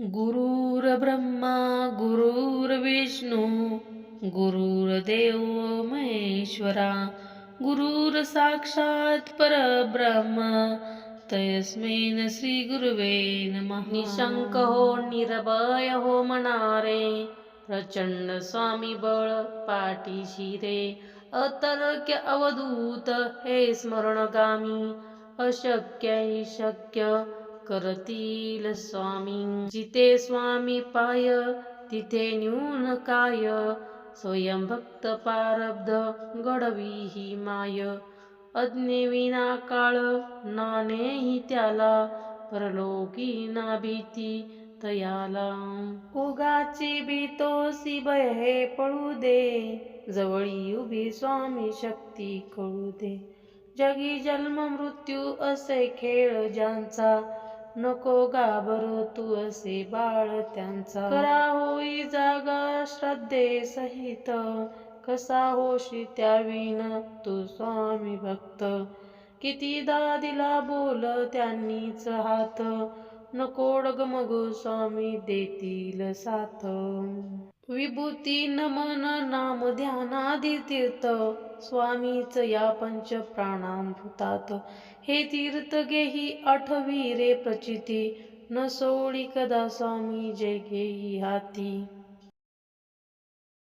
गुरुर्ब्रह्मा गुरुर्विष्णू गुरुर्देव महेश्वरा गुरुर साक्षात परब्रह्म तयस्मेन श्री गुरुवे नमः. निशंक हो निरभय हो मनारे प्रचंड स्वामी बळ पाठीशी रे अतर्क्य अवधूत हे स्मरणगामी अशक्य शक्य करतील स्वामी. जिथे स्वामी पाय तिथे न्यून काय? स्वयं भक्त पारब्ध घडवी ही माय. अज्ञेविना काळ नानेही त्याला परलोकी ना भीती तयाला. उगाची भीतोसी भय हे पळू दे जवळी उभी स्वामी शक्ती कळू दे. जगी जन्म मृत्यू असे खेळ ज्यांचा नको घाबरू तू असे बाळ त्यांचा. करा होई जागा श्रद्धे सहित कसा होशी त्याविन तू स्वामी भक्त. कितीदा दिला बोल त्यांनीच हात. नको स्वामी देतील साथ. विभूती नमन नाम ध्यानादी तीर्थ. स्वामीच या पंच प्राणामृतात हे तीर्थ गेही आठवी रे प्रचिती. न सोडी कदा स्वामी जय गेही हाती.